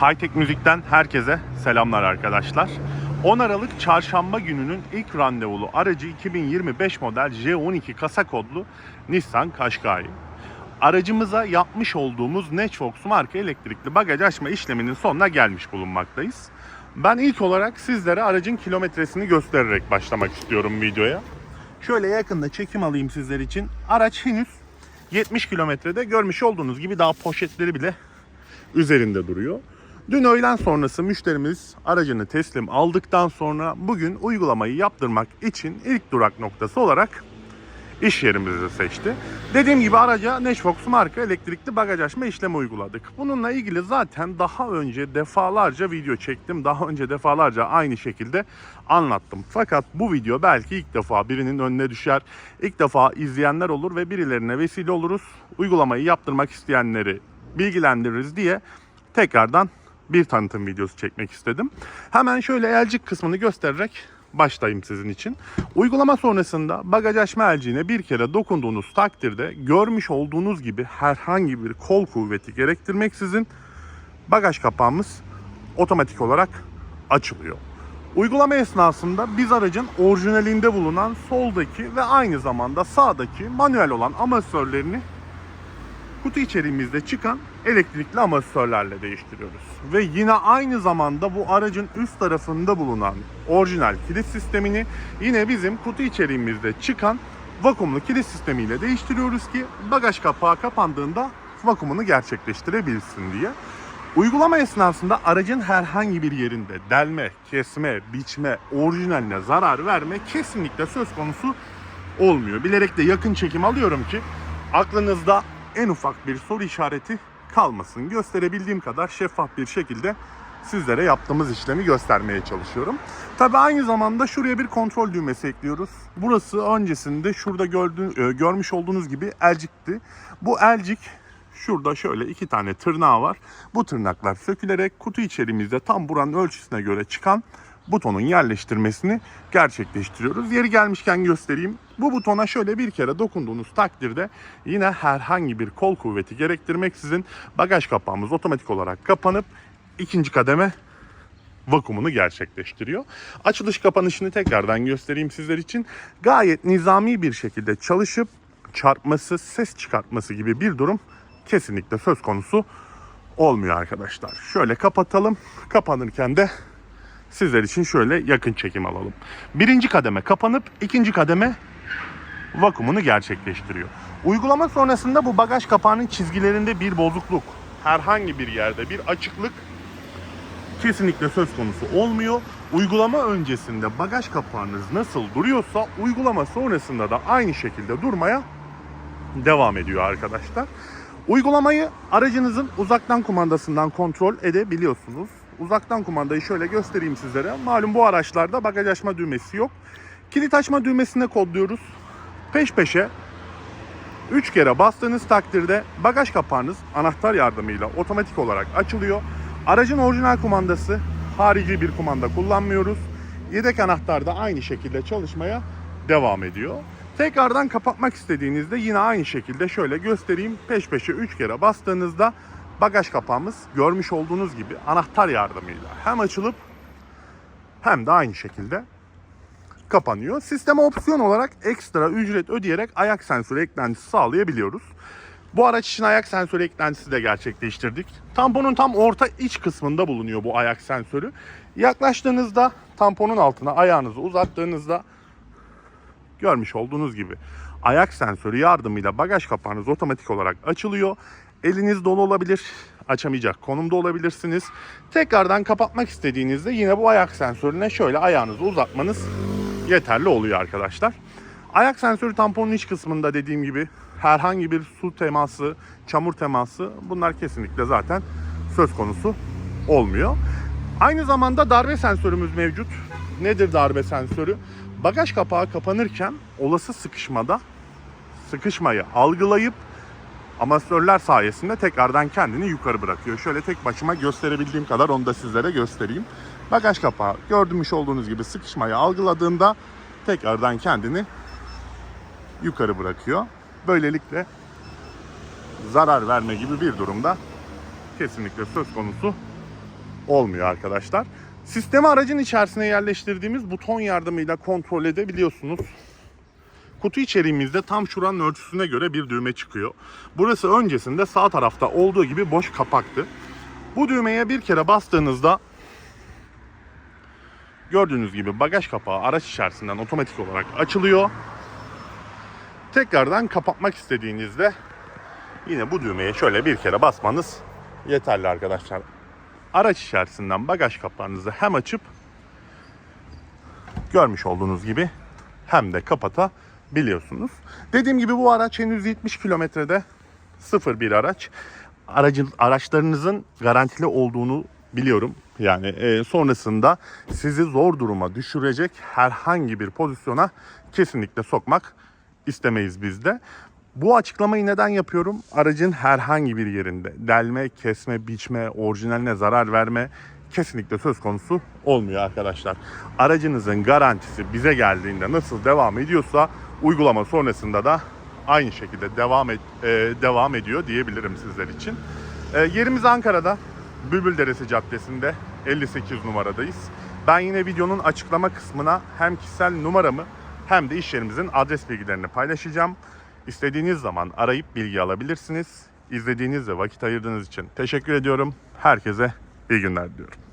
Hightech Müzik'ten herkese selamlar arkadaşlar. 10 Aralık çarşamba gününün ilk randevulu aracı 2025 model J12 kasa kodlu Nissan Qashqai. Aracımıza yapmış olduğumuz Networks marka elektrikli bagaj açma işleminin sonuna gelmiş bulunmaktayız. Ben ilk olarak sizlere aracın kilometresini göstererek başlamak istiyorum videoya. Şöyle yakında çekim alayım sizler için. Araç henüz 70 kilometrede görmüş olduğunuz gibi daha poşetleri bile üzerinde duruyor. Dün öğlen sonrası müşterimiz aracını teslim aldıktan sonra bugün uygulamayı yaptırmak için ilk durak noktası olarak iş yerimizi seçti. Dediğim gibi araca Nashvox marka elektrikli bagaj açma işlemi uyguladık. Bununla ilgili zaten daha önce defalarca video çektim. Daha önce defalarca aynı şekilde anlattım. Fakat bu video belki ilk defa birinin önüne düşer. İlk defa izleyenler olur ve birilerine vesile oluruz. Uygulamayı yaptırmak isteyenleri bilgilendiririz diye tekrardan bir tanıtım videosu çekmek istedim. Hemen şöyle elcik kısmını göstererek başlayayım sizin için. Uygulama sonrasında bagaj açma elciğine bir kere dokunduğunuz takdirde görmüş olduğunuz gibi herhangi bir kol kuvveti gerektirmeksizin bagaj kapağımız otomatik olarak açılıyor. Uygulama esnasında biz aracın orijinalinde bulunan soldaki ve aynı zamanda sağdaki manuel olan amatörlerini kutu içeriğimizde çıkan elektrikli amortisörlerle değiştiriyoruz. Ve yine aynı zamanda bu aracın üst tarafında bulunan orijinal kilit sistemini yine bizim kutu içeriğimizde çıkan vakumlu kilit sistemiyle değiştiriyoruz ki bagaj kapağı kapandığında vakumunu gerçekleştirebilsin diye. Uygulama esnasında aracın herhangi bir yerinde delme, kesme, biçme, orijinaline zarar verme kesinlikle söz konusu olmuyor. Bilerek de yakın çekim alıyorum ki aklınızda en ufak bir soru işareti kalmasın. Gösterebildiğim kadar şeffaf bir şekilde sizlere yaptığımız işlemi göstermeye çalışıyorum. Tabi aynı zamanda şuraya bir kontrol düğmesi ekliyoruz. Burası öncesinde şurada gördüğün, e, görmüş olduğunuz gibi elcikti. Bu elcik şurada şöyle iki tane tırnağı var. Bu tırnaklar sökülerek kutu içerimizde tam buranın ölçüsüne göre çıkan butonun yerleştirmesini gerçekleştiriyoruz. Yeri gelmişken göstereyim. Bu butona şöyle bir kere dokunduğunuz takdirde yine herhangi bir kol kuvveti gerektirmeksizin bagaj kapağımız otomatik olarak kapanıp ikinci kademe vakumunu gerçekleştiriyor. Açılış kapanışını tekrardan göstereyim sizler için. Gayet nizami bir şekilde çalışıp çarpması, ses çıkartması gibi bir durum kesinlikle söz konusu olmuyor arkadaşlar. Şöyle kapatalım. Kapanırken de sizler için şöyle yakın çekim alalım. Birinci kademe kapanıp ikinci kademe vakumunu gerçekleştiriyor. Uygulama sonrasında bu bagaj kapağının çizgilerinde bir bozukluk, herhangi bir yerde bir açıklık kesinlikle söz konusu olmuyor. Uygulama öncesinde bagaj kapağınız nasıl duruyorsa uygulama sonrasında da aynı şekilde durmaya devam ediyor arkadaşlar. Uygulamayı aracınızın uzaktan kumandasından kontrol edebiliyorsunuz. Uzaktan kumandayı şöyle göstereyim sizlere. Malum bu araçlarda bagaj açma düğmesi yok. Kilit açma düğmesine kodluyoruz. Peş peşe 3 kere bastığınız takdirde bagaj kapağınız anahtar yardımıyla otomatik olarak açılıyor. Aracın orijinal kumandası harici bir kumanda kullanmıyoruz. Yedek anahtar da aynı şekilde çalışmaya devam ediyor. Tekrardan kapatmak istediğinizde yine aynı şekilde şöyle göstereyim. Peş peşe 3 kere bastığınızda bagaj kapağımız görmüş olduğunuz gibi anahtar yardımıyla hem açılıp hem de aynı şekilde kapanıyor. Sisteme opsiyon olarak ekstra ücret ödeyerek ayak sensörü eklentisi sağlayabiliyoruz. Bu araç için ayak sensörü eklentisi de gerçekleştirdik. Tamponun tam orta iç kısmında bulunuyor bu ayak sensörü. Yaklaştığınızda tamponun altına ayağınızı uzattığınızda görmüş olduğunuz gibi ayak sensörü yardımıyla bagaj kapağınız otomatik olarak açılıyor. Eliniz dolu olabilir, açamayacak konumda olabilirsiniz. Tekrardan kapatmak istediğinizde yine bu ayak sensörüne şöyle ayağınızı uzatmanız yeterli oluyor arkadaşlar. Ayak sensörü tamponun iç kısmında dediğim gibi herhangi bir su teması, çamur teması bunlar kesinlikle zaten söz konusu olmuyor. Aynı zamanda darbe sensörümüz mevcut. Nedir darbe sensörü? Bagaj kapağı kapanırken olası sıkışmada sıkışmayı algılayıp amatörler sayesinde tekrardan kendini yukarı bırakıyor. Şöyle tek başıma gösterebildiğim kadar onu da sizlere göstereyim. Bagaj kapağı gördüğümüş olduğunuz gibi sıkışmayı algıladığında tekrardan kendini yukarı bırakıyor. Böylelikle zarar verme gibi bir durumda kesinlikle söz konusu olmuyor arkadaşlar. Sistemi aracın içerisine yerleştirdiğimiz buton yardımıyla kontrol edebiliyorsunuz. Kutu içeriğimizde tam şuranın ölçüsüne göre bir düğme çıkıyor. Burası öncesinde sağ tarafta olduğu gibi boş kapaktı. Bu düğmeye bir kere bastığınızda gördüğünüz gibi bagaj kapağı araç içerisinden otomatik olarak açılıyor. Tekrardan kapatmak istediğinizde yine bu düğmeye şöyle bir kere basmanız yeterli arkadaşlar. Araç içerisinden bagaj kapağınızı hem açıp görmüş olduğunuz gibi hem de kapatabiliyorsunuz. Dediğim gibi bu araç henüz 70 kilometrede sıfır bir araç. Aracın araçlarınızın garantili olduğunu biliyorum. Yani e, sonrasında sizi zor duruma düşürecek herhangi bir pozisyona kesinlikle sokmak istemeyiz biz de. Bu açıklamayı neden yapıyorum? Aracın herhangi bir yerinde delme, kesme, biçme, orijinaline zarar verme kesinlikle söz konusu olmuyor arkadaşlar. Aracınızın garantisi bize geldiğinde nasıl devam ediyorsa uygulama sonrasında da aynı şekilde devam et, e, devam ediyor diyebilirim sizler için. E, yerimiz Ankara'da. Bülbülderesi Caddesi'nde 58 numaradayız. Ben yine videonun açıklama kısmına hem kişisel numaramı hem de iş yerimizin adres bilgilerini paylaşacağım. İstediğiniz zaman arayıp bilgi alabilirsiniz. İzlediğiniz ve vakit ayırdığınız için teşekkür ediyorum. Herkese iyi günler diliyorum.